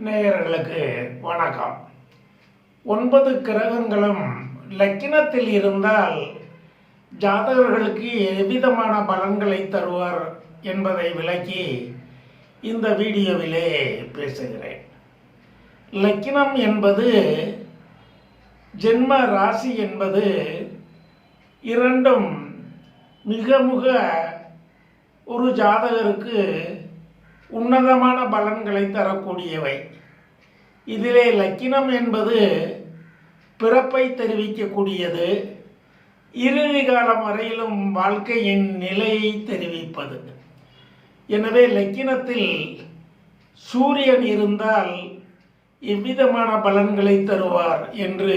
நேயர்களுக்கு வணக்கம். ஒன்பது கிரகங்களும் லக்கினத்தில் இருந்தால் ஜாதகர்களுக்கு எவ்விதமான பலன்களை தருவார் என்பதை விளக்கி இந்த வீடியோவிலே பேசுகிறேன். லக்கினம் என்பது ஜென்ம ராசி என்பது இரண்டும் மிக மிக ஒரு ஜாதகருக்கு உன்னதமான பலன்களை தரக்கூடியவை. இதிலே லக்கினம் என்பது பிறப்பை தெரிவிக்கக்கூடியது. இறுதி காலம் வரையிலும் வாழ்க்கையின் நிலையை தெரிவிப்பது. எனவே லக்கினத்தில் சூரியன் இருந்தால் எவ்விதமான பலன்களை தருவார் என்று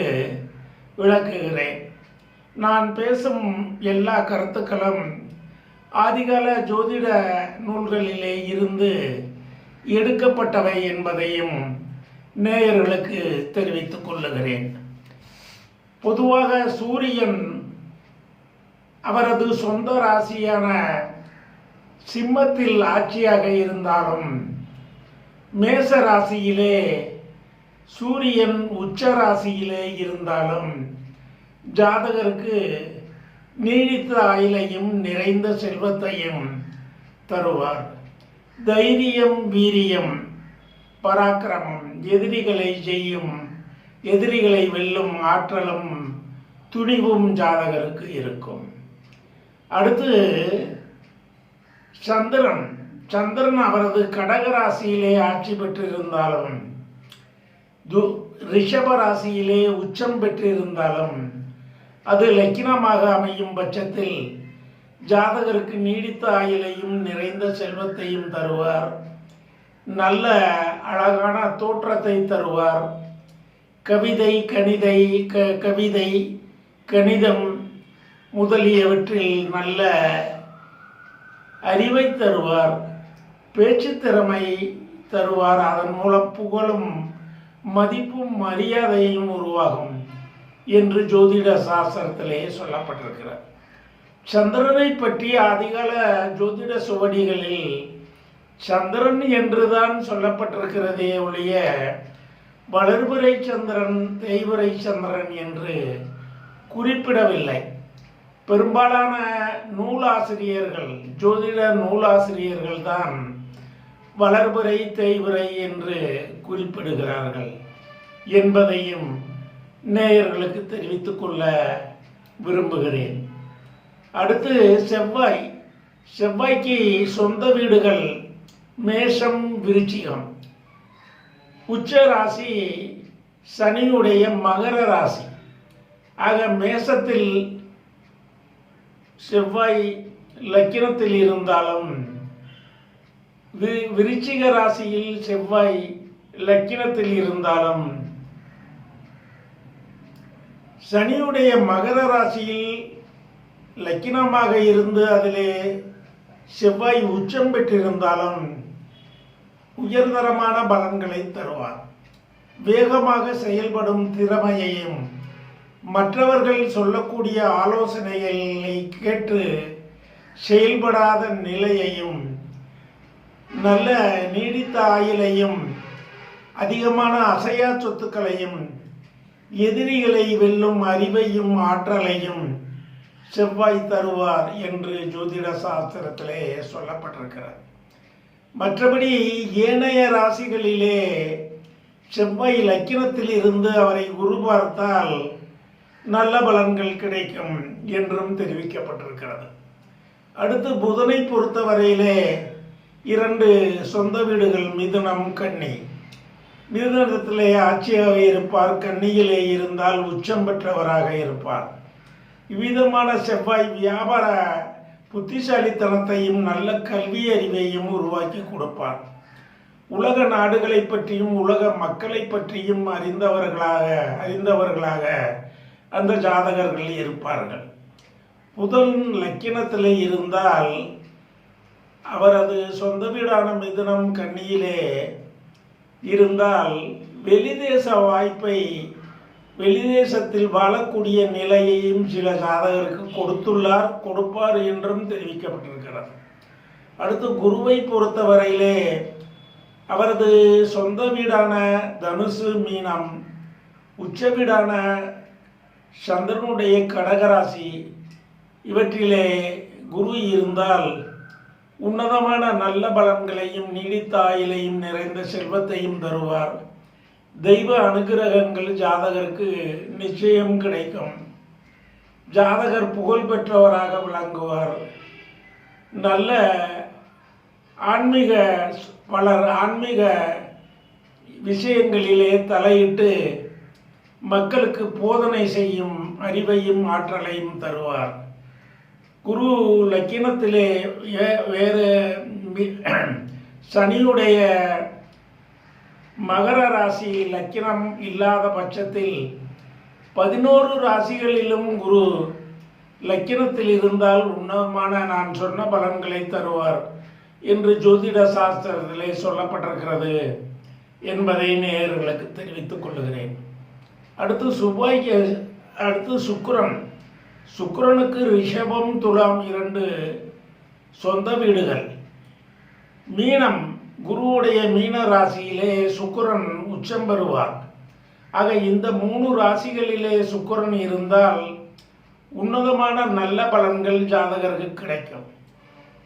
விளக்குகிறேன். நான் பேசும் எல்லா கருத்துக்களும் ஆதிகால ஜோதிட நூல்களிலே இருந்து எடுக்கப்பட்டவை என்பதையும் நேயர்களுக்கு தெரிவித்துக் கொள்ளுகிறேன். பொதுவாக சூரியன் அவரது சொந்த ராசியான சிம்மத்தில் ஆட்சியாக இருந்தாலும் மேச ராசியிலே சூரியன் உச்ச ராசியிலே இருந்தாலும் ஜாதகருக்கு நீடித்த ஆயிலையும் நிறைந்த செல்வத்தையும் தருவார். தைரியம் வீரியம் பராக்கிரமம் எதிரிகளை செய்யும் எதிரிகளை வெல்லும் ஆற்றலும் துணிவும் ஜாதகருக்கு இருக்கும். அடுத்து சந்திரன். சந்திரன் அவரது கடகராசியிலே ஆட்சி பெற்றிருந்தாலும் து ரிஷப ராசியிலே உச்சம் பெற்றிருந்தாலும் அது லக்கினமாக அமையும் பட்சத்தில் ஜாதகருக்கு நீடித்த ஆயுளையும் நிறைந்த செல்வத்தையும் தருவார். நல்ல அழகான தோற்றத்தை தருவார். கவிதை கணிதை க கவிதை கணிதம் முதலியவற்றில் நல்ல அறிவை தருவார். பேச்சு திறமை தருவார். அதன் மூலம் புகழும் மதிப்பும் மரியாதையும் உருவாகும். என்று ஜோதிட சாஸ்திரத்திலேயே சொல்லப்பட்டிருக்கிறார். சந்திரனை பற்றி அதிகால ஜோதிட சுவடிகளில் சந்திரன் என்றுதான் சொல்லப்பட்டிருக்கிறதே ஒழிய வளர்புரை சந்திரன் தேய்வரை சந்திரன் என்று குறிப்பிடவில்லை. பெரும்பாலான நூலாசிரியர்கள் ஜோதிட நூலாசிரியர்கள் தான் வளர்புரை தேய்பிறை என்று குறிப்பிடுகிறார்கள் என்பதையும் நேயர்களுக்கு தெரிவித்துக் கொள்ள விரும்புகிறேன். அடுத்து செவ்வாய். செவ்வாய்க்கு சொந்த வீடுகள் மேஷம் விருச்சிகம். உச்ச ராசி சனியுடைய மகர ராசி. ஆக மேசத்தில் செவ்வாய் லக்கினத்தில் இருந்தாலும் வி விருச்சிக ராசியில் செவ்வாய் லக்கினத்தில் இருந்தாலும் சனியுடைய மகர ராசியில் லக்கினமாக இருந்து அதிலே செவ்வாய் உச்சம் பெற்றிருந்தாலும் உயர்தரமான பலன்களை தருவார். வேகமாக செயல்படும் திறமையையும் மற்றவர்கள் சொல்லக்கூடிய ஆலோசனைகளை கேட்டு செயல்படாத நிலையையும் நல்ல நீடித்த ஆயுளையும் அதிகமான அசையா சொத்துக்களையும் எதிரிகளை வெல்லும் அறிவையும் ஆற்றலையும் செவ்வாய் தருவார் என்று ஜோதிட சாஸ்திரத்திலே சொல்லப்பட்டிருக்கிறது. மற்றபடி ஏனைய ராசிகளிலே செவ்வாய் லக்கினத்தில் இருந்து அவரை குரு பார்த்தால் நல்ல பலன்கள் கிடைக்கும் என்றும் தெரிவிக்கப்பட்டிருக்கிறது. அடுத்து புதனை பொறுத்தவரையிலே இரண்டு சொந்த வீடுகள் மிதுனம் கன்னி. மிருதத்திலே ஆட்சியாக இருப்பார் கன்னியிலே இருந்தால் உச்சம் பெற்றவராக இருப்பார். இவ்விதமான செவ்வாய் வியாபார புத்திசாலித்தனத்தையும் நல்ல கல்வி அறிவையும் உருவாக்கி கொடுப்பார். உலக நாடுகளை பற்றியும் உலக மக்களை பற்றியும் அறிந்தவர்களாக அறிந்தவர்களாக அந்த ஜாதகர்கள் இருப்பார்கள். புதன் லக்கினத்தில் இருந்தால் அவரது சொந்த வீடான மிதுனம் கன்னியிலே இருந்தால் வெளிதேச வாய்ப்பை வெளிதேசத்தில் வாழக்கூடிய நிலையையும் சில ஜாதகருக்கு கொடுத்துள்ளார் கொடுப்பார் என்றும் தெரிவிக்கப்பட்டிருக்கிறது. அடுத்து குருவை பொறுத்தவரையிலே அவரது சொந்த வீடான தனுசு மீனம் உச்ச வீடான சந்திரனுடைய கடகராசி இவற்றிலே குரு இருந்தால் உன்னதமான நல்ல பலன்களையும் நீடித்த ஆயிலையும் நிறைந்த செல்வத்தையும் தருவார். தெய்வ அனுகிரகங்கள் ஜாதகருக்கு நிச்சயம் கிடைக்கும். ஜாதகர் புகழ் பெற்றவராக விளங்குவார். நல்ல ஆன்மீக பலர் ஆன்மீக விஷயங்களிலே தலையிட்டு மக்களுக்கு போதனை செய்யும் அறிவையும் ஆற்றலையும் தருவார். குரு லக்கினத்திலே வேறு சனியுடைய மகர ராசி லக்கினம் இல்லாத பட்சத்தில் பதினோரு ராசிகளிலும் குரு லக்கினத்தில் இருந்தால் உன்னதமான நான் சொன்ன பலன்களை தருவார் என்று ஜோதிட சாஸ்திரத்திலே சொல்லப்பட்டிருக்கிறது என்பதை நேயர்களுக்கு தெரிவித்துக் கொள்கிறேன். அடுத்து சுபாய்க்கு அடுத்து சுக்கரன் சுக்கரனுக்கு ரிஷபம் துலாம் இரண்டு சொந்த வீடுகள். மீனம் குருவுடைய மீன ராசியிலே சுக்கரன் உச்சம் பெறுவார். ஆக இந்த மூணு ராசிகளிலே சுக்கரன் இருந்தால் உன்னதமான நல்ல பலன்கள் ஜாதகருக்கு கிடைக்கும்.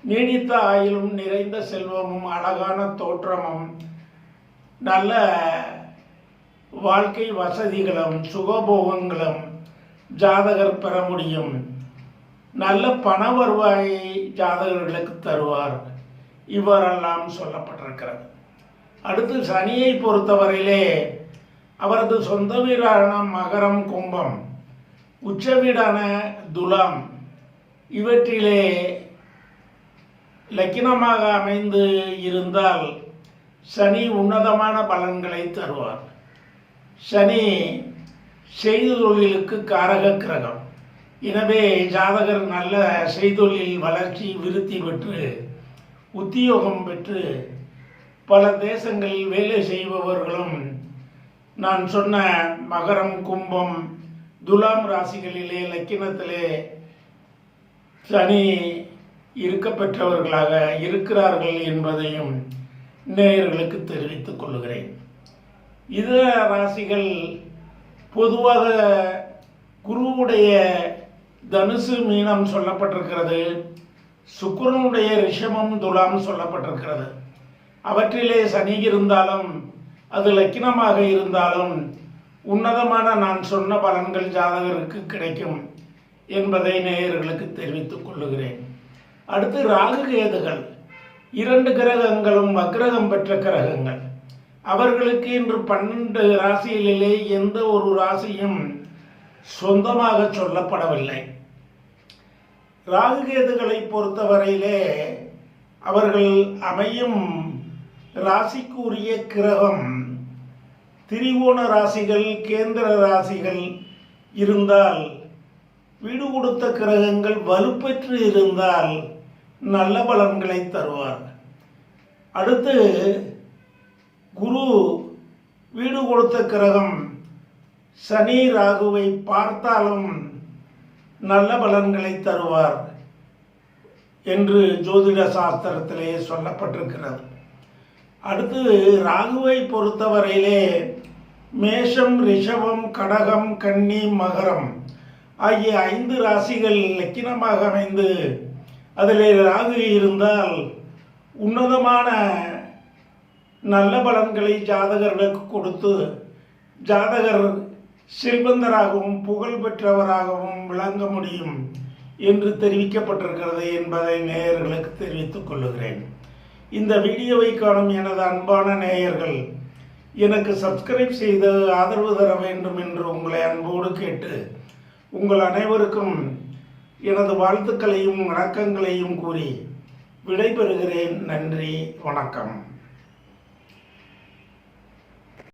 நீடித்த ஆயிலும் நிறைந்த செல்வமும் அழகான தோற்றமும் நல்ல வாழ்க்கை வசதிகளும் சுகபோகங்களும் ஜாதகர் பெற முடியும். நல்ல பண வருவாயை ஜாதகர்களுக்கு தருவார். இவ்வாறெல்லாம் சொல்லப்பட்டிருக்கிறது. அடுத்து சனியை பொறுத்தவரையிலே அவரது சொந்த வீடான மகரம் கும்பம் உச்ச வீடான துலாம் இவற்றிலே லக்கினமாக அமைந்து இருந்தால் சனி உன்னதமான பலன்களை தருவார். சனி செய்தொழிலுக்கு காரக கிரகம். எனவே ஜாதகர் நல்ல செய்தொழில் வளர்ச்சி விருத்தி பெற்று உத்தியோகம் பெற்று பல தேசங்களில் வேலை செய்பவர்களும் நான் சொன்ன மகரம் கும்பம் துலாம் ராசிகளிலே லக்கினத்திலே சனி இருக்கப்பெற்றவர்களாக இருக்கிறார்கள் என்பதையும் நேயர்களுக்கு தெரிவித்துக் கொள்கிறேன் இதர ராசிகள் பொதுவாக குருவுடைய தனுசு மீனம் சொல்லப்பட்டிருக்கிறது சுக்கிரனுடைய ரிஷமம் துலாம் சொல்லப்பட்டிருக்கிறது. அவற்றிலே சனி இருந்தாலும் அது லக்கினமாக இருந்தாலும் உன்னதமான நான் சொன்ன பலன்கள் ஜாதகருக்கு கிடைக்கும் என்பதை நேயர்களுக்கு தெரிவித்துக் கொள்ளுகிறேன். அடுத்து ராகு கேதுகள். இரண்டு கிரகங்களும் வக்கிரகம் பெற்ற கிரகங்கள். அவர்களுக்கு இன்று பன்னெண்டு ராசிகளிலே எந்த ஒரு ராசியும் சொந்தமாக சொல்லப்படவில்லை. ராகுகேதுகளை பொறுத்தவரையிலே அவர்கள் அமையும் ராசிக்குரிய கிரகம் திரிகோண ராசிகள் கேந்திர ராசிகள் இருந்தால் வீடு கொடுத்த கிரகங்கள் வலுப்பெற்று இருந்தால் நல்ல பலன்களை தருவார் அடுத்து குரு வீடு கொடுத்த கிரகம் சனி ராகுவை பார்த்தாலும் நல்ல பலன்களை தருவார் என்று ஜோதிட சாஸ்திரத்திலே சொல்லப்பட்டிருக்கிறது. அடுத்து ராகுவை பொறுத்தவரையிலே மேஷம் ரிஷபம் கடகம் கன்னி மகரம் ஆகிய ஐந்து ராசிகள் லக்கினமாக அமைந்து அதிலே ராகு இருந்தால் உன்னதமான நல்ல பலன்களை ஜாதகர்களுக்கு கொடுத்து ஜாதகர் செல்வந்தராகவும் புகழ் பெற்றவராகவும் விளங்க முடியும் என்று தெரிவிக்கப்பட்டிருக்கிறது என்பதை நேயர்களுக்கு தெரிவித்துக் கொள்ளுகிறேன். இந்த வீடியோவை காணும் எனது அன்பான நேயர்கள் எனக்கு சப்ஸ்கிரைப் செய்து ஆதரவு தர வேண்டும் என்று உங்களை அன்போடு கேட்டு உங்கள் அனைவருக்கும் எனது வாழ்த்துக்களையும் வணக்கங்களையும் கூறி விடைபெறுகிறேன். நன்றி வணக்கம்.